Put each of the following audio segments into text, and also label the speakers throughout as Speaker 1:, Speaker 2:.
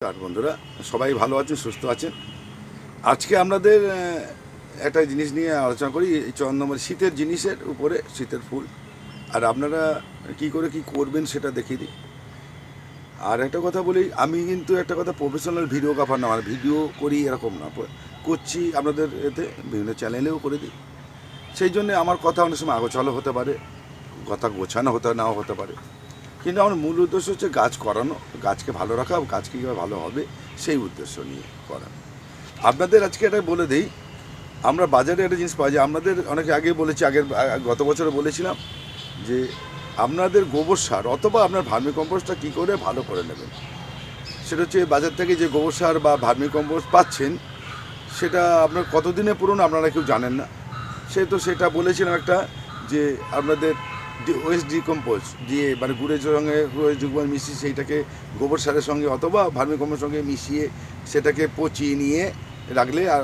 Speaker 1: নমস্কার বন্ধুরা সবাই ভালো আছেন সুস্থ আছেন? আজকে আহ, একটা জিনিস নিয়ে আলোচনা করি এই চন্দ্রমার শীতের জিনিসের উপরে শীতের ফুল। আর আপনারা কি করে কি করবেন সেটা দেখিয়ে দিই। আর একটা কথা বলি আমি কিন্তু একটা কথা প্রফেশনাল ভিডিওগ্রাফার না মানে ভিডিও করি এরকম না করছি আপনাদের এতে বিভিন্ন চ্যানেলেও করে দিই। সেই জন্য আমার কথা অনেক সময় আগোছালো হতে পারে কথা গোছানো হতে নাও হতে পারে। কিন্তু আমার মূল উদ্দেশ্য হচ্ছে গাছ করানো, গাছকে ভালো রাখা, গাছকে কীভাবে ভালো হবে সেই উদ্দেশ্য নিয়ে করা। আপনাদের আজকে এটা বলে দেই, আমরা বাজারে একটা জিনিস পাওয়া যায় আপনাদের অনেকে আগে বলেছি, আগের গত বছরে বলেছিলাম যে আপনাদের গোবর সার অথবা আপনার ভার্মি কম্পোস্টটা কী করে ভালো করে নেবেন। সেটা হচ্ছে বাজার থেকে যে গোবর সার বা ভার্মি কম্পোস্ট পাচ্ছেন, সেটা আপনার কতদিনে পুরনো আপনারা কেউ জানেন না। সে তো সেটা বলেছিলাম একটা যে আপনাদের ওয়েস্ট ডিকম্পোজ, দিয়ে মানে গুড়ের সঙ্গে ডিকম্পোজ মিশিয়ে সেইটাকে গোবর সারের সঙ্গে অথবা ভার্মি কম্পোস্টের সঙ্গে মিশিয়ে সেটাকে পচিয়ে নিয়ে রাখলে আর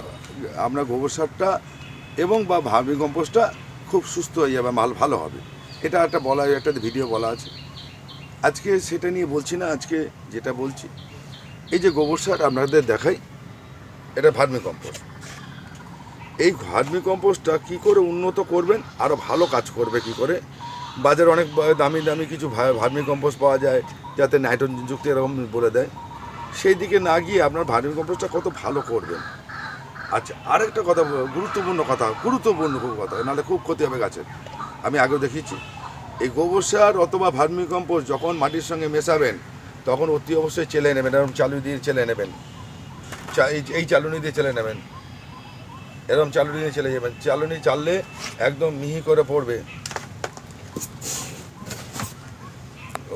Speaker 1: আমরা গোবর সারটা এবং বা ভার্মি কম্পোস্টটা খুব সুস্থ হয়ে যাবে, মাল ভালো হবে। এটা একটা বলা, একটা ভিডিও বলা আছে। আজকে সেটা নিয়ে বলছি না, আজকে যেটা বলছি, এই যে গোবর সার আপনাদের দেখাই, এটা ভার্মি কম্পোস্ট এই ভার্মি কম্পোস্টটা কী করে উন্নত করবেন আরও ভালো কাজ করবে কি করে বাজারে অনেক দামি দামি কিছু ভার্মি কম্পোস্ট পাওয়া যায়, যাতে নাইট্রোজেন যুক্ত এরকম বলে দেয়। সেই দিকে না গিয়ে আপনার ভার্মি কম্পোস্টটা কত ভালো করবেন। আচ্ছা আরেকটা কথা গুরুত্বপূর্ণ কথা, গুরুত্বপূর্ণ খুব কথা, নাহলে খুব ক্ষতি হবে গাছের। আমি আগেও দেখিয়েছি, এই গোবর সার অথবা ভার্মি কম্পোস্ট যখন মাটির সঙ্গে মেশাবেন, তখন অতি অবশ্যই চেলে নেবেন, এরকম চালু দিয়ে চেলে নেবেন। এই চালুনি দিয়ে চেলে নেবেন। এরকম চালুনি দিয়ে চলে যাবেন। চালুনি চাললে একদম মিহি করে পড়বে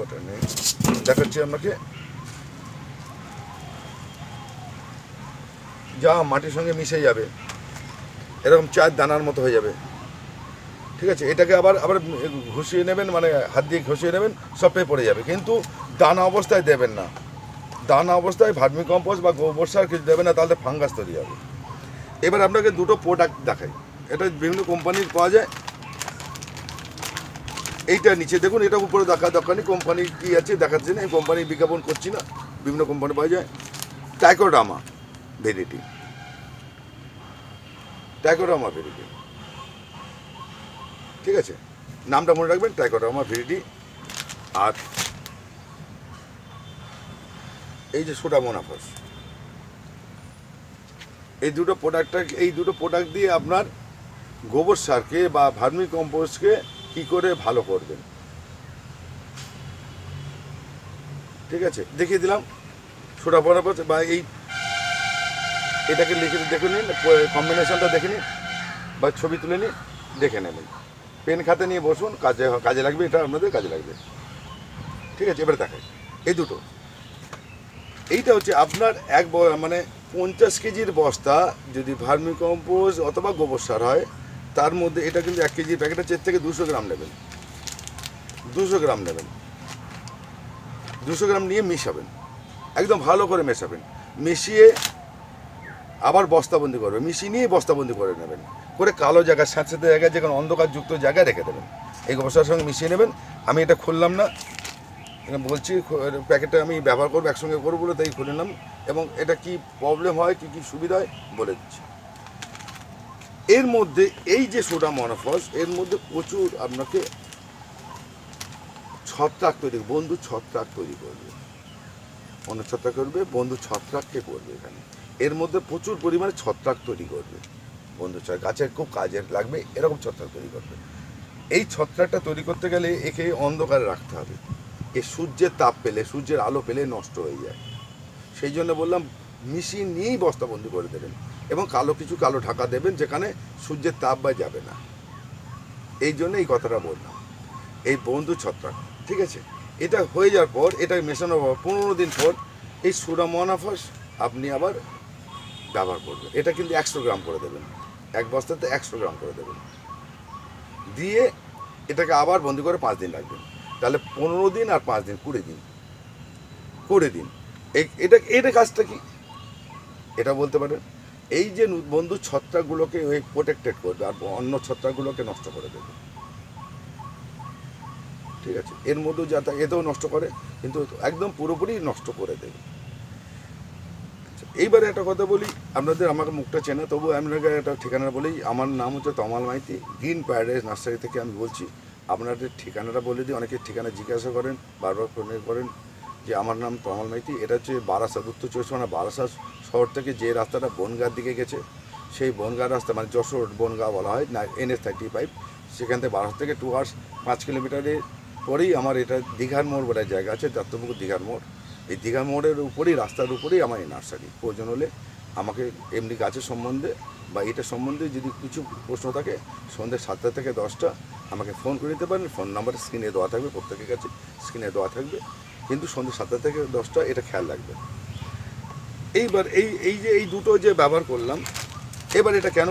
Speaker 1: ওটা নেই দেখাচ্ছি আপনাকে। যা মাটির সঙ্গে মিশে যাবে। এরকম চার দানার মতো হয়ে যাবে। ঠিক আছে? এটাকে আবার আবার ঘষিয়ে নেবেন মানে হাত দিয়ে ঘষিয়ে নেবেন সবটাই পড়ে যাবে। কিন্তু দানা অবস্থায় দেবেন না। দানা অবস্থায় ভার্মি কম্পোস্ট বা গোবর সার কিছু দেবেন না, তাহলে ফাঙ্গাস তৈরি হবে। এবার আপনাকে দুটো প্রোডাক্ট দেখাই। এটা বিভিন্ন কোম্পানির পাওয়া যায়। এইটা নিচে দেখুন এটা উপরে দেখা দরকার নেই কোম্পানি কী আছে, দেখাচ্ছে না, এই কোম্পানি বিজ্ঞাপন করছি না, বিভিন্ন কোম্পানি পাওয়া যায়। টাইকোডামা ভেরিটি টাইকোডামা ভেরিটি ঠিক আছে? নামটা মনে রাখবেন টাইকোডামা ভেরিটি আর এই যে সোডা মোনাফাস। এই দুটো প্রোডাক্টটা এই দুটো প্রোডাক্ট দিয়ে আপনার গোবর সারকে বা ভার্মি কম্পোস্টকে কি করে ভালো করবেন? ঠিক আছে, দেখিয়ে দিলাম। সোডা মোনাফাস বা এই এটাকে লিখে দেখে নিন কম্বিনেশনটা দেখে নিন, বা ছবি তুলে নিন, দেখে নেবেন। পেন খাতে নিয়ে বসুন, কাজে কাজে লাগবে, এটা আপনাদের কাজে লাগবে। ঠিক আছে, এবারে দেখাই। এই দুটো। এইটা হচ্ছে আপনার এক মানে পঞ্চাশ কেজির বস্তা যদি ভার্মি কম্পোস্ট অথবা গোবর সার হয় তার মধ্যে এটা কিন্তু এক কেজি প্যাকেট আছে এর থেকে দুশো গ্রাম নেবেন। দুশো গ্রাম নেবেন। দুশো গ্রাম নিয়ে মিশাবেন। একদম ভালো করে মেশাবেন। মিশিয়ে আবার বস্তাবন্দি করবেন। মিশিয়ে নিয়ে বস্তাবন্দি করে নেবেন। করে কালো জায়গায় স্যাঁতস্যাঁতে জায়গায় যেখানে অন্ধকারযুক্ত জায়গায় রেখে দেবেন। এই গোবর সারের সঙ্গে মিশিয়ে নেবেন। আমি এটা খুললাম না। বলছি প্যাকেটটা আমি ব্যবহার করব, একসঙ্গে করব বলে তাই খুলে নিলাম। এবং এটা কি প্রবলেম হয়, কি কি সুবিধা হয় বলে দিচ্ছি। এর মধ্যে এই যে সোডা মনোফস, এর মধ্যে প্রচুর আপনাকে ছত্রাক তৈরি, বন্ধু ছত্রাক তৈরি করবে। অন্য ছত্রাক করবে, বন্ধু ছত্রাককে করবে এখানে। এর মধ্যে প্রচুর পরিমাণে ছত্রাক তৈরি করবে। বন্ধু ছত্রাক গাছের খুব কাজের লাগবে, এরকম ছত্রাক তৈরি করবে। এই ছত্রাকটা তৈরি করতে গেলে একে অন্ধকারে রাখতে হবে। এ সূর্যের তাপ পেলে, সূর্যের আলো পেলে নষ্ট হয়ে যায়। সেই জন্য বললাম মিশিয়ে নিয়েই বস্তাবন্দি করে দেবেন। এবং কালো কিছু কালো ঢাকা দেবেন যেখানে সূর্যের তাপ বা যাবে না। এই জন্য এই কথাটা বললাম। এই বন্ধু ছত্রাক, ঠিক আছে? এটা হয়ে যাওয়ার পর এটা মেশানোর পর পনেরো দিন পর। এই সুরা সুরামনাফাস আপনি আবার ব্যবহার করবেন। এটা কিন্তু একশো গ্রাম করে দেবেন। এক বস্তাতে একশো গ্রাম করে দেবেন। দিয়ে এটাকে আবার বন্দি করে পাঁচ দিন রাখবেন। তাহলে পনেরো দিন আর পাঁচ দিন, কুড়ি দিন। কুড়ি দিন। এটা এটা কাজটা কি? এটা বলতে পারেন? এই যে বন্ধু ছত্রাকগুলোকে প্রোটেক্টেড করবে আর অন্য ছত্রাকগুলোকে নষ্ট করে দেবে। ঠিক আছে? এর মধ্যেও যা এতেও নষ্ট করে, কিন্তু একদম পুরোপুরি নষ্ট করে দেবে। আচ্ছা এইবারে একটা কথা বলি, আপনাদের আমাকে মুখটা চেনা, তবু আপনাকে একটা ঠিকানা বলি। আমার নাম হচ্ছে Tamal Maity, green paradise nursery থেকে আমি বলছি। আপনাদের ঠিকানাটা বলে দিই, অনেকে ঠিকানা জিজ্ঞাসা করেন, বারবার ফোন করেন। যে আমার নাম তমাল মাইতি, এটা হচ্ছে বারাসাত, উত্তর চব্বিশ পরগনা বারাসাত শহর থেকে যে রাস্তাটা বনগাঁর দিকে গেছে, সেই বনগাঁ রাস্তা মানে যশোর বনগাঁ বলা হয়, না, এনএস থার্টি ফাইভ, সেখান থেকে বারাসাত থেকে টু আওয়ার্স পাঁচ কিলোমিটারের পরেই আমার এটা দীঘার মোড় বলে জায়গা আছে দত্তপুকুর দীঘার মোড়। এই দীঘা মোড়ের উপরেই, রাস্তার উপরেই আমার এই নার্সারি। প্রয়োজন হলে আমাকে এমনি গাছের সম্বন্ধে বা এটা সম্বন্ধে যদি কিছু প্রশ্ন থাকে, সন্ধ্যে সাতটা থেকে দশটা, আমাকে ফোন করে দিতে পারেন। ফোন নাম্বার স্ক্রিনে দেওয়া থাকবে প্রত্যেকের কাছে স্ক্রিনে দেওয়া থাকবে। কিন্তু সন্ধ্যে সাতটা থেকে দশটা, এটা খেয়াল রাখবে। এইবার এই এই যে, এই দুটো যে ব্যবহার করলাম, এবার এটা কেন,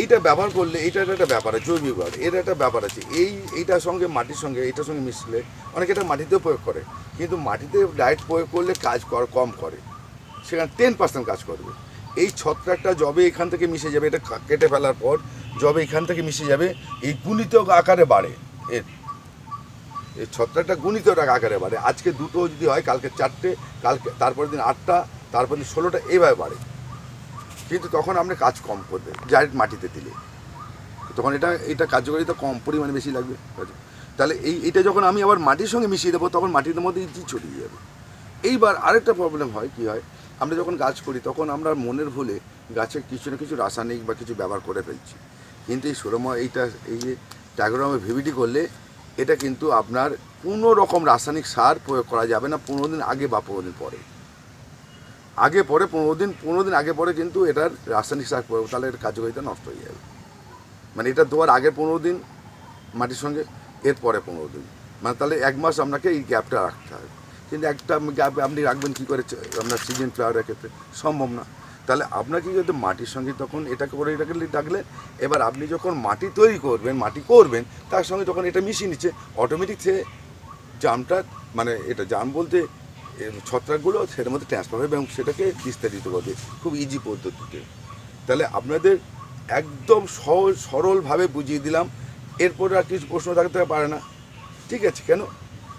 Speaker 1: এইটা ব্যবহার করলে এইটার একটা ব্যাপার আছে, জৈবিক ব্যবহার, এর একটা ব্যাপার আছে। এই, এইটার সঙ্গে, মাটির সঙ্গে, এইটার সঙ্গে মিশলে অনেকে এটা মাটিতেও প্রয়োগ করে, কিন্তু মাটিতে ডাইরেক্ট প্রয়োগ করলে কাজ কর, কম করে। সেখানে টেন পার্সেন্ট কাজ করবে। এই ছত্রাকটা জবে এখান থেকে মিশে যাবে, এটা কেটে ফেলার পর জবে এখান থেকে মিশে যাবে, এই গুণিত আকারে বাড়ে, এর। এই ছত্রাকটা গুণিত আকারে বাড়ে। আজকে দুটো যদি হয়, কালকে চারটে, কালকে তারপরের দিন আটটা তারপর দিন ষোলোটা এইভাবে বাড়ে। কিন্তু তখন আপনি কাজ কম করবে ডাইরেক্ট মাটিতে দিলে। তখন এটা এটা কার্যকারিতা কম, পরিমাণে বেশি লাগবে। তাহলে এই, এটা যখন আমি আবার মাটির সঙ্গে মিশিয়ে দেবো, তখন মাটির মধ্যে ইজি ছড়িয়ে যাবে। এইবার আরেকটা প্রবলেম হয়, কি হয়? আমরা যখন গাছ করি, তখন আমরা মনের ভুলে গাছে কিছু না কিছু রাসায়নিক বা কিছু ব্যবহার করে ফেলছি। কিন্তু এই সুরমা, এইটা, এই যে ট্যাগোরামে ভিভিটি করলে এটা কিন্তু আপনার কোনো রকম রাসায়নিক সার প্রয়োগ করা যাবে না পনেরো দিন আগে বা পনেরো দিন পরে। আগে পরে পনেরো দিন পনেরো দিন আগে পরে কিন্তু এটার রাসায়নিক সার প্রয়োগ, তাহলে এর কার্যকারিতা নষ্ট হয়ে যাবে। মানে এটা দেওয়ার আগে পনেরো দিন, মাটির সঙ্গে, এর পরে পনেরো দিন। মানে তাহলে এক মাস আপনাকে এই গ্যাপটা রাখতে হবে। কিন্তু একটা গ্যাপ আপনি রাখবেন কী করে? আপনার সিজন ফ্লাওয়ারের ক্ষেত্রে সম্ভব না। তাহলে আপনাকে যদি মাটির সঙ্গে তখন এটাকে করে এটাকে ডাকলে, এবার আপনি যখন মাটি তৈরি করবেন, মাটি করবেন, তার সঙ্গে যখন এটা মিশিয়ে নিচ্ছে অটোমেটিক সে জামটা মানে এটা জাম বলতে ছত্রাকগুলো সেটার মধ্যে ট্রান্সফার হবে এবং সেটাকে বিস্তারিত করবে। খুব ইজি পদ্ধতিতে। তাহলে আপনাদের একদম সহজ, সরলভাবে বুঝিয়ে দিলাম। এরপরে আর কিছু প্রশ্ন থাকতে পারে না। ঠিক আছে, কেন?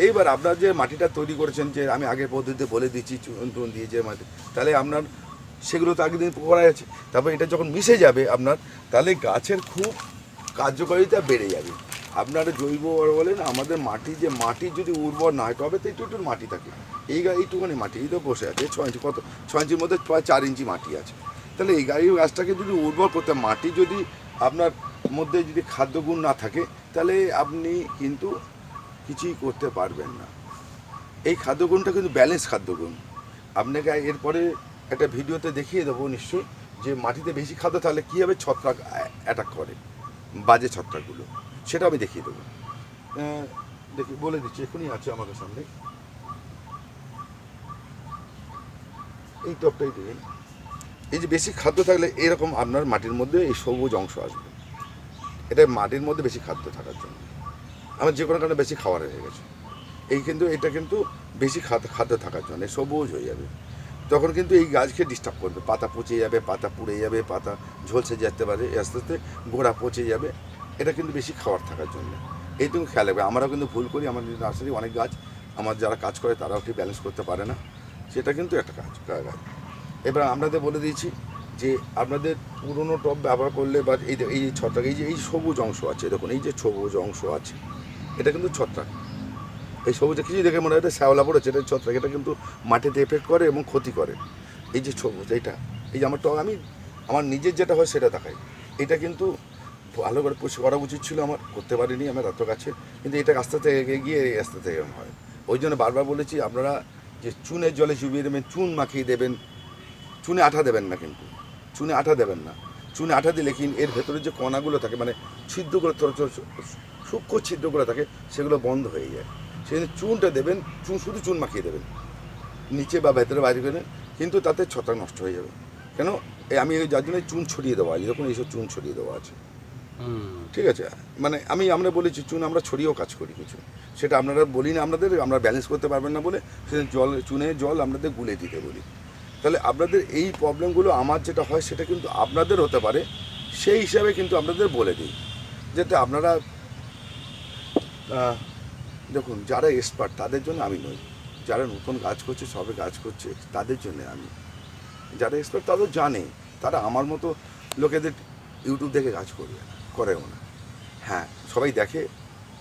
Speaker 1: এইবার আপনার যে মাটিটা তৈরি করেছেন, যে আমি আগের পদ্ধতিতে বলে দিচ্ছি চুন টুন দিয়ে যে মাটি, তাহলে আপনার সেগুলো তো আগের দিন করা আছে তারপর এটা যখন মিশে যাবে আপনার, তাহলে গাছের খুব কার্যকারিতা বেড়ে যাবে। আপনারা জৈব বলেন আমাদের মাটি যে মাটি যদি উর্বর না হয়, তবে তো একটু একটু মাটি থাকে। এই গা এইটুখানি মাটি এই তো বসে আছে, ছয় ইঞ্চি কত ছয় ইঞ্চির মধ্যে প্রায় চার ইঞ্চি মাটি আছে। তাহলে এই গাড়ি গাছটাকে যদি উর্বর করতে, মাটি যদি আপনার মধ্যে যদি খাদ্যগুণ না থাকে, তাহলে আপনি কিন্তু কিছুই করতে পারবেন না। এই খাদ্যগুণটা কিন্তু ব্যালেন্স খাদ্যগুণ আপনাকে এরপরে একটা ভিডিওতে দেখিয়ে দেবো নিশ্চয়ই যে মাটিতে বেশি খাদ্য তাহলে কীভাবে ছত্রাক অ্যাটাক করে, বাজে ছত্রাকগুলো। সেটা আমি দেখিয়ে দেবো। দেখি, বলে দিচ্ছি, এখনই আছে আমাদের সামনে। এই টপটাই দেখুন এই যে বেশি খাদ্য থাকলে এরকম আপনার মাটির মধ্যে এই সবুজ অংশ আসবে। এটা মাটির মধ্যে বেশি খাদ্য থাকার জন্য। আমার যে কোনো কারণে বেশি খাবার হয়ে গেছে। এই কিন্তু, এটা কিন্তু বেশি খাদ্য খাদ্য থাকার জন্য, সবুজ হয়ে যাবে। তখন কিন্তু এই গাছকে ডিস্টার্ব করবে। পাতা পচে যাবে, পাতা পুড়ে যাবে, পাতা ঝলসে যেতে পারে আস্তে আস্তে গোড়া পচে যাবে। এটা কিন্তু বেশি খাবার থাকার জন্য। এইটুকু খেয়াল রাখবে। আমরাও কিন্তু ভুল করি। আমাদের নার্সারি অনেক গাছ, আমার যারা কাজ করে তারাও ঠিক ব্যালেন্স করতে পারে না। সেটা কিন্তু একটা কাজ কাজ। এবার আপনাদের বলে দিয়েছি যে আপনাদের পুরনো টব ব্যবহার করলে বা এই এই ছত্রাক, এই যে, এই সবুজ অংশ আছে, দেখুন, এই যে সবুজ অংশ আছে, এটা কিন্তু ছত্রাক। এই সবুজে কিছু দেখে মনে হয় এটা শ্যাওলা পড়েছে? এটা ছত্রাক, এটা কিন্তু মাটিতে এফেক্ট করে এবং ক্ষতি করে। এই যে সবুজ, এইটা। এই যে আমার টক, আমি আমার নিজের যেটা হয় সেটা দেখাই। এটা কিন্তু ভালো করে পরিষ্কার করা উচিত ছিল আমার, করতে পারিনি আমার এত কাছে কিন্তু এটা আস্তে আস্তে এগিয়ে এই আস্তে আস্তে এরকম হয়। ওই জন্য বারবার বলেছি, আপনারা যে চুনের জলে চুবিয়ে দেবেন, চুন মাখিয়ে দেবেন, চুনে আঠা দেবেন না কিন্তু। চুনে আঠা দেবেন না। চুনে আঠা দিলে কিন্তু এর ভেতরে যে কণাগুলো থাকে মানে ছিদ্রগুলো সূক্ষ্ম ছিদ্রগুলো থাকে, সেগুলো বন্ধ হয়ে যায়। সেখানে চুনটা দেবেন চুন শুধু চুন মাখিয়ে দেবেন। নিচে বা ভেতরে বাইরে করে কিন্তু তাতে ছত্রাক নষ্ট হয়ে যাবে। কেন? আমি যার জন্য চুন ছড়িয়ে দেওয়া আছে যখন এইসব চুন ছড়িয়ে দেওয়া আছে। ঠিক আছে? মানে আমি আমরা বলেছি চুন আমরা ছড়িয়েও কাজ করি কিছু। সেটা আপনারা বলি না আপনাদের আমরা ব্যালেন্স করতে পারবেন না বলে সেটা জল চুনে জল আপনাদের গুলে দিতে বলি। তাহলে আপনাদের এই প্রবলেমগুলো আমার যেটা হয় সেটা কিন্তু আপনাদের হতে পারে সেই হিসাবে কিন্তু আপনাদের বলে দিই। যাতে আপনারা দেখুন যারা এক্সপার্ট তাদের জন্য আমি নই। যারা নতুন কাজ করছে সবে কাজ করছে তাদের জন্য আমি। যারা এক্সপার্ট তারাও জানে। তারা আমার মতো লোকেদের ইউটিউব দেখে কাজ করবে না, করেও না। হ্যাঁ সবাই দেখে।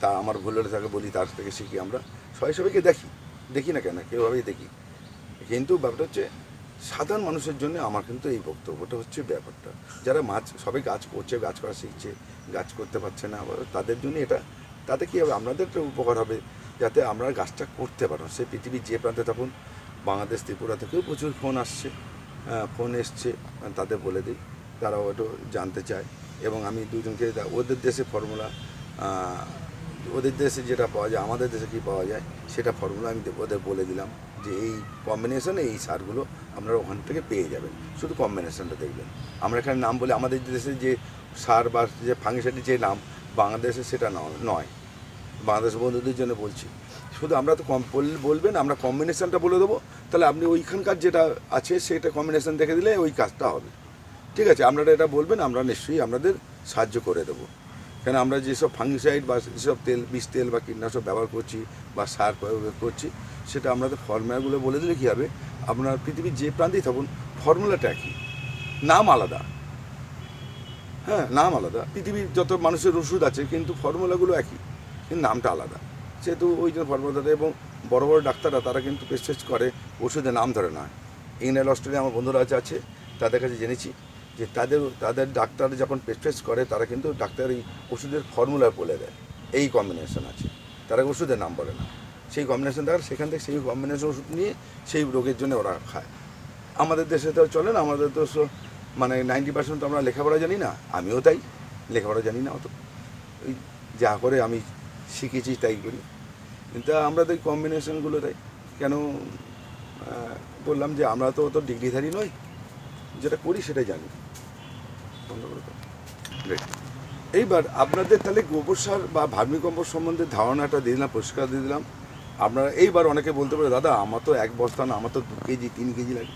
Speaker 1: তা আমার ভুল হলে তাকে বলি তার থেকে শিখি আমরা। সবাই সবাইকে দেখি। দেখি না কেন? কেউভাবেই দেখি। কিন্তু ব্যাপারটা হচ্ছে সাধারণ মানুষের জন্য আমার কিন্তু এই বক্তব্যটা হচ্ছে ব্যাপারটা। যারা মাছ সবাই গাছ করছে গাছ করা শিখছে গাছ করতে পারছে না তাদের জন্য এটা তাতে কী হবে? আপনাদের একটা উপকার হবে যাতে আমরা গাছটা করতে পারো। সে পৃথিবীর যে প্রান্তে তখন বাংলাদেশ, ত্রিপুরা থেকেও প্রচুর ফোন আসছে। ফোন এসছে তাদের বলে দিই। তারাও একটু জানতে চায়। এবং আমি দুজনকে ওদের দেশে ফর্মুলা ওদের দেশে যেটা পাওয়া যায়, আমাদের দেশে কী পাওয়া যায়, সেটা ফর্মুলা আমি ওদের বলে দিলাম যে এই কম্বিনেশনে এই সারগুলো আপনারা ওখান থেকে পেয়ে যাবেন। শুধু কম্বিনেশনটা দেখবেন। আমরা এখানে নাম বলে, আমাদের দেশে যে সার বা যে ফাঙ্গিসাইডের যে নাম, বাংলাদেশে সেটা নয়। বাংলাদেশ বন্ধুদের জন্য বলছি। শুধু আমরা তো কম বল- বলবেন, আমরা কম্বিনেশনটা বলে দেবো। তাহলে আপনি ওইখানকার যেটা আছে, সেটা কম্বিনেশন দেখে দিলে ওই কাজটা হবে। ঠিক আছে, আপনারা এটা বলবেন, আমরা নিশ্চয়ই আপনাদের সাহায্য করে দেবো। কেন আমরা যেসব ফাঙ্গিসাইড বা যেসব তেল, বিষ তেল বা কীটনাশক ব্যবহার করছি বা সার প্রয়োগ করছি, সেটা আপনাদের ফর্মুলাগুলো বলে দিলে কী হবে? আপনার পৃথিবীর যে প্রান্তেই থাকুন, ফর্মুলাটা একই। নাম আলাদা। হ্যাঁ নাম আলাদা। পৃথিবীর যত মানুষের ওষুধ আছে, কিন্তু ফর্মুলাগুলো একই। কিন্তু নামটা আলাদা। সেহেতু ওই জন্য ফর্মুলাটা এবং বড় বড় ডাক্তাররা তারা কিন্তু প্রেসক্রাইব করে, ওষুধের নাম ধরে না ইংল্যান্ড, অস্ট্রেলিয়া আমার বন্ধুরা আছে আছে, তাদের কাছে জেনেছি যে তাদের তাদের ডাক্তার যখন প্রেসক্রাইব করে, তারা কিন্তু ডাক্তার এই ওষুধের ফর্মুলা বলে দেয়। এই কম্বিনেশন আছে। তারা ওষুধের নাম বলে না। সেই কম্বিনেশন দেখার সেখান থেকে সেই কম্বিনেশন ওষুধ নিয়ে সেই রোগের জন্য ওরা খায়। আমাদের দেশে তো চলে না, আমাদের তো মানে নাইনটি পার্সেন্ট তো আমরা লেখাপড়া জানি না। আমিও তাই, লেখাপড়া জানি না অত। যা করে আমি শিখেছি তাই করি। কিন্তু আমরা তো কম্বিনেশনগুলো তাই। কেন বললাম যে আমরা তো অত ডিগ্রিধারী নই। যেটা করি সেটাই জানি। এইবার আপনাদের তাহলে গোবর সার বা ভার্মিকম্পোস্ট সম্বন্ধে ধারণাটা দিয়ে দিলাম, পরিষ্কার দিয়ে দিলাম। আপনারা এইবার অনেকে বলতে পারে, দাদা, আমার তো এক বস্তা না, আমার তো দু কেজি, তিন কেজি লাগে।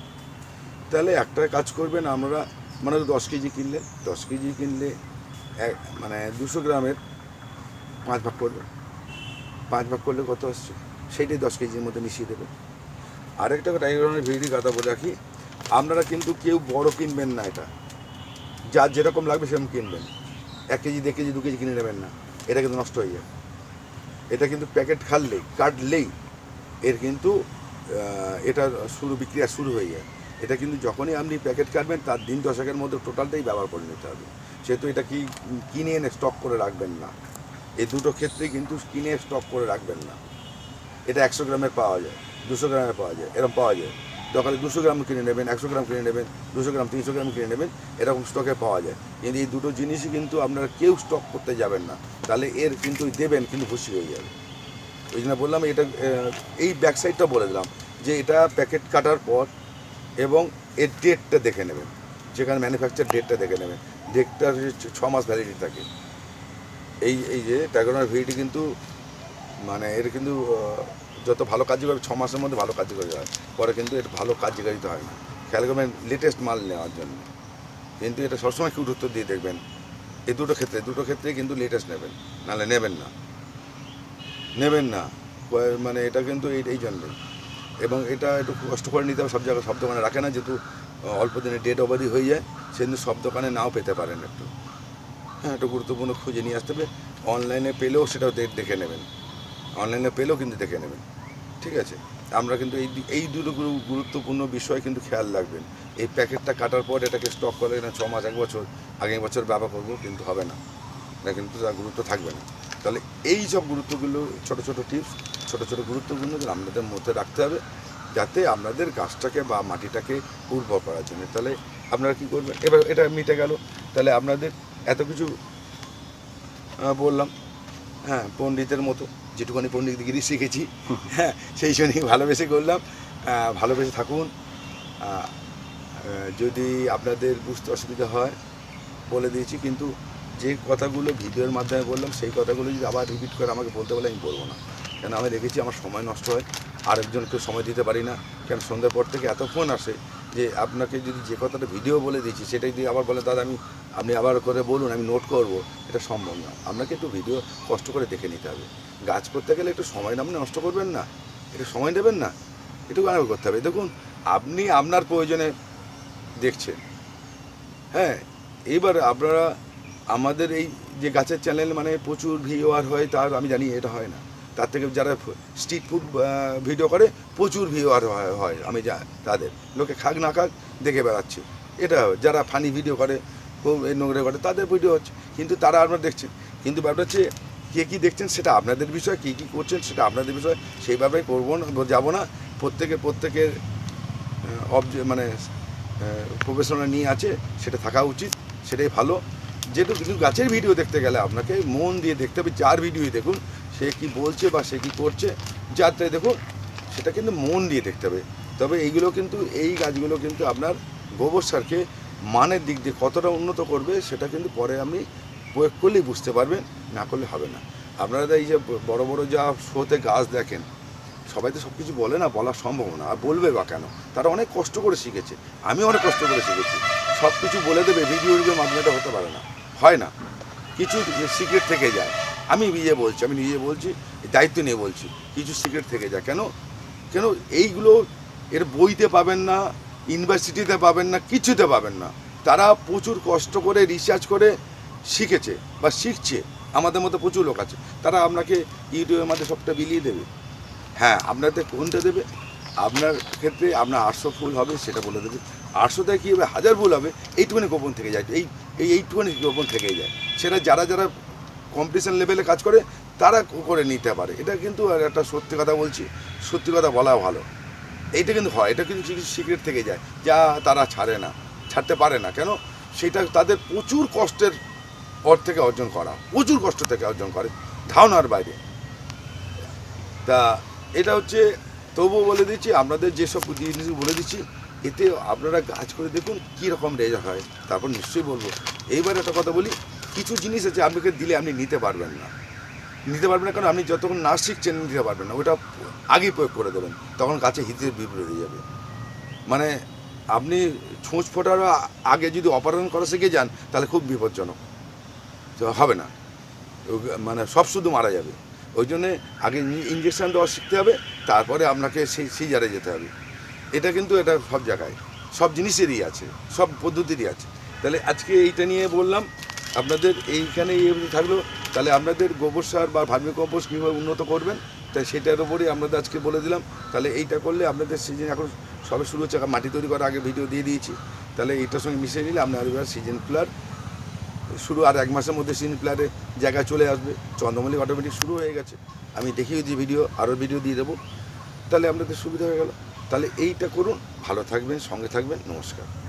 Speaker 1: তাহলে একটা কাজ করবেন, আমরা মানে দশ কেজি কিনলে, দশ কেজি কিনলে এক মানে দুশো গ্রামের পাঁচ ভাগ করবেন পাঁচ ভাগ করলে কত আসছে? সেইটাই দশ কেজির মধ্যে মিশিয়ে দেবেন আরেকটা ধরনের ভিড়ি কথা বলে রাখি, আপনারা কিন্তু কেউ বড় কিনবেন না এটা। যার যেরকম লাগবে সেরকম কিনবেন। এক কেজি, দেড় কেজি, দু কেজি কিনে নেবেন না। এটা কিন্তু নষ্ট হয়ে যাবে এটা কিন্তু প্যাকেট খাললেই, কাটলেই এর কিন্তু এটা শুরু, বিক্রিয়া শুরু হয়ে যায়। এটা কিন্তু যখনই আপনি প্যাকেট কাটবেন, তার দিন দশকের মধ্যে টোটালটাই ব্যবহার করে নিতে হবে। সেহেতু এটা কি কিনে এনে স্টক করে রাখবেন না। এই দুটো ক্ষেত্রে কিন্তু কিনে স্টক করে রাখবেন না। এটা একশো গ্রামের পাওয়া যায়, দুশো গ্রামের পাওয়া যায় এরকম পাওয়া যায়। দোকানে দুশো গ্রাম কিনে নেবেন, একশো গ্রাম কিনে নেবেন, দুশো গ্রাম, তিনশো গ্রাম কিনে নেবেন, এরকম স্টকে পাওয়া যায়। কিন্তু এই দুটো জিনিসই কিন্তু আপনারা কেউ স্টক করতে যাবেন না। তাহলে এর কিন্তু দেবেন, কিন্তু খুশি হয়ে যাবে ওই জন্য বললাম, এটা এই ব্যাক সাইডটা বলে দিলাম, যে এটা প্যাকেট কাটার পর এবং এর ডেটটা দেখে নেবেন। যেখানে ম্যানুফ্যাকচার ডেটটা দেখে নেবেন। ডেটটা ছ মাস ভ্যালিডিটি থাকে। এই এই যে ট্যাগোনার ভিডিটি কিন্তু মানে এর কিন্তু যত ভালো কার্যকরী, ছ মাসের মধ্যে ভালো কার্যকরী হয়। পরে কিন্তু এর ভালো কার্যকারিতা হয় না। খেয়াল করবেন লেটেস্ট মাল নেওয়ার জন্য। কিন্তু এটা সবসময় একটু উত্তর দিয়ে দেখবেন? এই দুটো ক্ষেত্রে দুটো ক্ষেত্রে কিন্তু লেটেস্ট নেবেন। নাহলে নেবেন না। নেবেন না। মানে এটা কিন্তু এই জন্যই এবং এটা একটু কষ্ট করে নিতে হবে, সব জায়গায়, সব দোকানে রাখে না। যেহেতু অল্প দিনে ডেট অবধি হয়ে যায়, সেজন্য সব দোকানে নাও পেতে পারেন একটু। হ্যাঁ একটু গুরুত্বপূর্ণ খুঁজে নিয়ে আসতে হবে। অনলাইনে পেলেও সেটাও দেখে নেবেন। অনলাইনে পেলেও কিন্তু দেখে নেবেন। ঠিক আছে? আমরা কিন্তু এই এই দুটো গুরুত্বপূর্ণ বিষয় কিন্তু খেয়াল রাখবেন। এই প্যাকেটটা কাটার পর এটাকে স্টক করে না ছ মাস, এক বছর আগামী বছর ব্যবহার করব কিন্তু হবে না। এটা কিন্তু তার গুরুত্ব থাকবে না। তাহলে এই সব গুরুত্বগুলো, ছোট ছোট টিপস ছোট ছোট গুরুত্বপূর্ণ আপনাদের মধ্যে রাখতে হবে, যাতে আপনাদের গাছটাকে বা মাটিটাকে উর্বর করার জন্য। তাহলে আপনারা কী করবেন? এবার এটা মিটে গেল। তাহলে আপনাদের এত কিছু বললাম। হ্যাঁ পণ্ডিতের মতো যেটুখানি পণ্ডিতগিরি শিখেছি। হ্যাঁ সেই জন্যই ভালোবেসে করলাম। ভালোবেসে থাকুন। যদি আপনাদের বুঝতে অসুবিধা হয়, বলে দিয়েছি, কিন্তু যে কথাগুলো ভিডিওর মাধ্যমে বললাম, সেই কথাগুলো যদি আবার রিপিট করে আমাকে বলতে বলে, আমি বলব না। কেন, আমি দেখেছি আমার সময় নষ্ট হয়, আরেকজনকে সময় দিতে পারি না। কেন, সন্ধ্যার পর থেকে এত ফোন আসে যে, আপনাকে যদি যে কথাটা ভিডিও বলে দিয়েছি, সেটাই যদি আবার বলে, দাদা, আমি আপনি আবার করে বলুন, আমি নোট করব। এটা সম্ভব না। আপনাকে একটু ভিডিও কষ্ট করে দেখে নিতে হবে। গাছ করতে গেলে একটু সময় আপনি নষ্ট করবেন না। একটু সময় দেবেন না? একটু গান করতে হবে। দেখুন, আপনি আপনার প্রয়োজনে দেখছেন। হ্যাঁ এইবার আপনারা আমাদের এই যে গাছের চ্যানেল মানে প্রচুর ভিউয়ার হয়, তার আমি জানি এটা হয় না। তার থেকে যারা স্ট্রিট ফুড ভিডিও করে, প্রচুর ভিউয়ার হয় আমি যা, তাদের। লোকে খাক না খাক, দেখে বেড়াচ্ছে। এটা যারা ফানি ভিডিও করে এই নোংরা ঘটে তাদের ভিডিও হচ্ছে, কিন্তু তারা আপনারা দেখছেন কিন্তু ব্যাপারটা হচ্ছে, কে কী দেখছেন সেটা আপনাদের বিষয়, কী কী করছেন সেটা আপনাদের বিষয়, সেইভাবে করব না, যাব না। প্রত্যেকের প্রত্যেকের অবজে মানে প্রফেশনাল নিয়ে আছে, সেটা থাকা উচিত, সেটাই ভালো। যেহেতু কিন্তু গাছের ভিডিও দেখতে গেলে আপনাকে মন দিয়ে দেখতে হবে, যার ভিডিওই দেখুন, সে কি বলছে বা সে কি করছে যারটাই দেখুন, সেটা কিন্তু মন দিয়ে দেখতে হবে। তবে এইগুলো কিন্তু, এই গাছগুলো কিন্তু আপনার গোবর সারকে মানের দিক দিয়ে কতটা উন্নত করবে সেটা কিন্তু পরে আপনি প্রয়োগ করলেই বুঝতে পারবেন, না করলে হবে না। আপনারা এই যে বড় বড় যা শোতে গাছ দেখেন, সবাই তো সব কিছু বলে না, বলা সম্ভব না। আর বলবে বা কেন? তারা অনেক কষ্ট করে শিখেছে। আমি অনেক কষ্ট করে শিখেছি। সব কিছু বলে দেবে ভিডিও রিভিউর মাধ্যমে হতে পারে না। হয় না। কিছু সিক্রেট থেকে যায়। আমি নিজে বলছি, আমি নিজে বলছি, দায়িত্ব নিয়ে বলছি, কিছু সিক্রেট থেকে যায়। কেন? কেন? এইগুলো এর বইতে পাবেন না ইউনিভার্সিটিতে পাবেন না, কিছুতে পাবেন না। তারা প্রচুর কষ্ট করে রিসার্চ করে শিখেছে বা শিখছে। আমাদের মতো প্রচুর লোক আছে। তারা আপনাকে ইউটিউবের মধ্যে সবটা বিলিয়ে দেবে। হ্যাঁ আপনাদের কোনটা দেবে? আপনার ক্ষেত্রে আপনার আটশো ফুল হবে, সেটা বলে দেবে। আটশোতে কী হবে? হাজার ফুল হবে? এইটুকুনি গোপন থেকে যায়। এই এই এইটুকুনি গোপন থেকেই যায়। সেটা যারা যারা কম্পিটিশন লেভেলে কাজ করে, তারা করে নিতে পারে। এটা কিন্তু একটা সত্যি কথা বলছি। সত্যি কথা বলা ভালো। এইটা কিন্তু হয়, এটা কিন্তু সিক্রেট থেকে যায়। যা তারা ছাড়ে না, ছাড়তে পারে না। কেন? সেটা তাদের প্রচুর কষ্টের পর থেকে অর্জন করা, প্রচুর কষ্ট থেকে অর্জন করে ধারণার বাইরে। তা এটা হচ্ছে, তবুও বলে দিচ্ছি, আপনাদের যেসব জিনিস বলে দিচ্ছি, এতে আপনারা গাছ করে দেখুন কী রকম হয়। তারপর নিশ্চয়ই বলব। এইবার একটা কথা বলি, কিছু জিনিস আছে আপনাকে দিলে আপনি নিতে পারবেন না। নিতে পারবেন না, কারণ আপনি যতক্ষণ না শিখছেন নিতে পারবেন না, ওটা আগেই প্রয়োগ করে দেবেন, তখন গাছে হিতে বিপরীত হয়ে যাবে। মানে আপনি ছুঁচ ফোটার আগে যদি অপারেশন করা শিখে যান, তাহলে খুব বিপজ্জনক। তো হবে না। মানে সব শুধু মারা যাবে। ওই জন্যে আগে ইঞ্জেকশন দেওয়া শিখতে হবে, তারপরে আপনাকে সেই সিজারে যেতে হবে। এটা কিন্তু এটা সব জায়গায়। সব জিনিসেরই আছে, সব পদ্ধতিরই আছে। তাহলে আজকে এইটা নিয়ে বললাম। আপনাদের এইখানে এই থাকল। তাহলে আপনাদের গোবর সার বা ভার্মি কম্পোস্ট কীভাবে উন্নত করবেন? তাই সেটার উপরেই আপনাদের আজকে বলে দিলাম। তাহলে এইটা করলে আপনাদের সিজন এখন সবে শুরু হচ্ছে। মাটি তৈরি করার আগে ভিডিও দিয়ে দিয়েছি। তাহলে এইটার সঙ্গে মিশিয়ে নিলে আপনার এবার সিজন প্লার শুরু। আর এক মাসের মধ্যে সিজন প্লারে জায়গায় চলে আসবে। চন্দ্রমল্লিক অটোমেটিক শুরু হয়ে গেছে। আমি দেখিয়ে দিই ভিডিও আরও ভিডিও দিয়ে দেবো। তাহলে আপনাদের সুবিধা হয়ে গেল। তাহলে এইটা করুন। ভালো থাকবেন, সঙ্গে থাকবেন। নমস্কার।